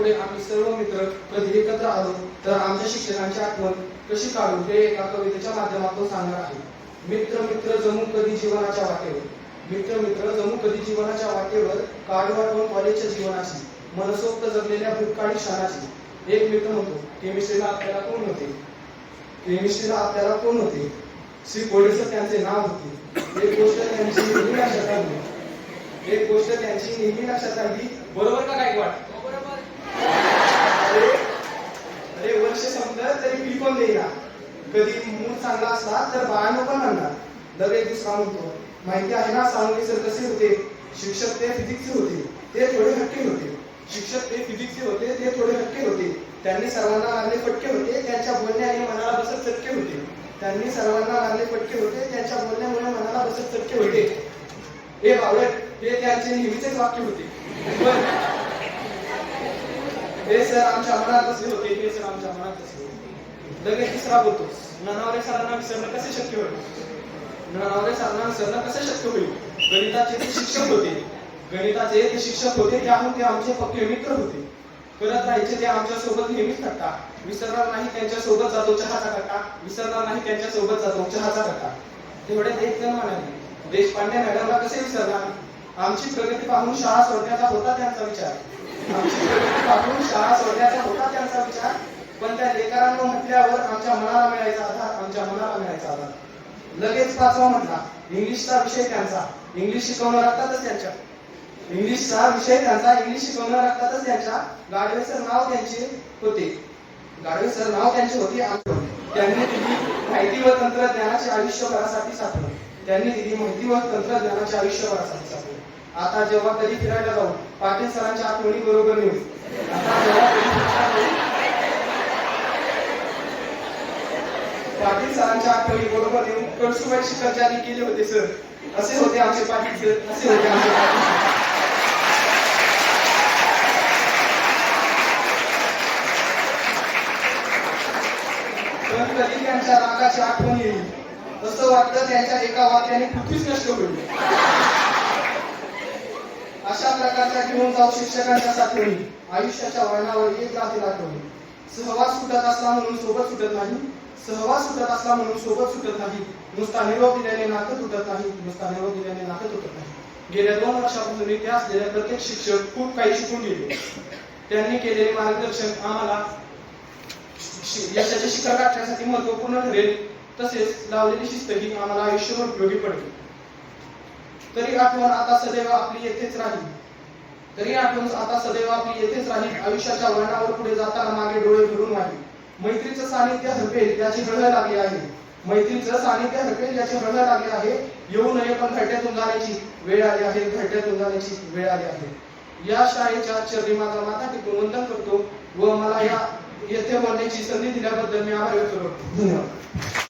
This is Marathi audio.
पुढे आम्ही सर्व मित्र कधी एकत्र आलो तर आमच्या शिक्षकांची आठवण कशी काढू हे एका कवितेच्या माध्यमातून सांगणार आहे. मित्र मित्र जमू कधी जीवनाच्या वाटेवर? मित्र मित्र जमू कधी जीवनाच्या वाटेवर? काढू आठवण कॉलेजच्या जीवनाची मनसोक्त जगलेल्या भूतकाळी क्षणाची एक मित्र म्हणतो केमिस्ट्रीला आपल्याला कोण होते? केमिस्ट्रीला आपल्याला कोण होते? श्री कोडेसर त्यांचे नाव होते. एक गोष्ट त्यांची नेहमी लक्षात आली एक गोष्ट त्यांची नेहमी लक्षात आली बरोबर का काय वाट? हो, तरी कधी मूड चांगला असला तर बाळानं पण म्हणणार. लगेच दुसरा म्हणतो माहिती आहे ना सांगली सर कसे होते? शिक्षक ते फिजिक्सचे होते. ते थोडे हटके होते. शिक्षक ते फिजिक्सचे होते ते थोडे हटके होते. त्यांनी सर्वांना लागले फटके होते त्यांच्या बोलण्याने मनाला बसत चटके होते. त्यांनी सर्वांना लागले फटके होते त्यांच्या बोलण्यामुळे मनाला बसत चटके होते. हे बावळट हे त्यांचे नेहमीचेच वाक्य होते. हे सर आमच्या मनात बसले होते हे सर आमच्या मनात बसले होते. लगेच तिसरा बोलतो. ननावरे सरांना विसरणं कसे शक्य होईल? ननावरे सरांना विसरणं कसे शक्य होईल? गणिताचे ते शिक्षक होते. गणिताचे ते शिक्षक होते त्याहून ते आमचे पक्के मित्र होते. करत राहायचे ते आमच्यासोबत नेहमीच थट्टा विसरणार नाही त्यांच्यासोबत जातो चहाचा कट्टा विसरणार नाही त्यांच्यासोबत जातो चहाचा कट्टा तेवढे एक जण म्हणाले देशपांडे मॅडमला कसे विसरणार? आमची प्रगती पाहून शाळा सोडण्याचा होता त्यांचा विचार. आमची प्रगती पाहून शाळा सोडण्याचा होता त्यांचा विचार? पण त्या लेकरांना म्हटल्यावर आमच्या मनाला मिळायचा आधार आमच्या मनाला मिळायचा आधार. लगेच पाचवा म्हटला इंग्लिशचा विषय त्यांचा. इंग्लिश शिकवणं लागतातच त्यांच्या. इंग्लिशचा विषय त्यांचा इंग्लिश शिकवणं लागतातच त्यांच्या. गाडवे सर नाव त्यांचे होते. गाडवे सर नाव त्यांचे होते त्यांनी दिली माहिती व तंत्रज्ञानाचे आयुष्यभरासाठी साठवण त्यांनी दिली माहिती व तंत्रज्ञानाचे आयुष्यभरासाठी साठवण आता जेव्हा कधी फिरायला जाऊ पाटील सरांच्या आठवणी बरोबर नेऊ आता जेव्हा कधी फिरायला जाऊ, पाटील सरांच्या आठवणी बरोबर येऊन कळसुबाई शिखर केले होते सर असे होते आमचे पाटील सर असे होते आमचे पाटील. सर पण कधी त्यांच्या रागाची आठवण येईल असं वाटतं त्यांच्या एका वाक्याने पृथ्वीच नष्ट होईल. अशा प्रकारच्या घेऊन जाऊ शिक्षकांच्या साठवणी आयुष्याच्या वळणावर येत राहतील आठवणी सहवास सुटत असला म्हणून सोबत सुटत नाही. सहवास सुटत असला म्हणून सोबत सुटत नाही. नुसता निरोप दिल्याने नातं तुटत नाही. नुसता निरोप दिल्याने नातं तुटत नाही. गेल्या दोन वर्षापासून इथे असलेले प्रत्येक शिक्षक खूप काही शिकून गेले. त्यांनी केलेले मार्गदर्शन आम्हाला शि- यशाचे शिखर गाठण्यासाठी महत्त्वपूर्ण ठरेल. तसेच लावलेली शिस्त ही आम्हाला आयुष्यभर उपयोगी पडली. तरी आठवण आता सदैव आपली येथेच राहील. तरी आपण आता सदैव आपली येथेच राहील. आयुष्याच्या वळणावर पुढे जाताना मागे डोळे भरून राहील मैत्रीचं सानिध्य हरपेल याची हळहळ लागली आहे. मैत्रीचं सानिध्य हरपेल याची हळहळ लागली आहे. येऊ नये पण घरट्यातून जाण्याची वेळ आली आहे. घरट्यातून जाण्याची वेळ आली आहे. या शाळेच्या चरणी माझा माता टिकून वंदन करतो व मला या येथे बोलण्याची संधी दिल्याबद्दल मी आभार व्यक्त करतो. धन्यवाद.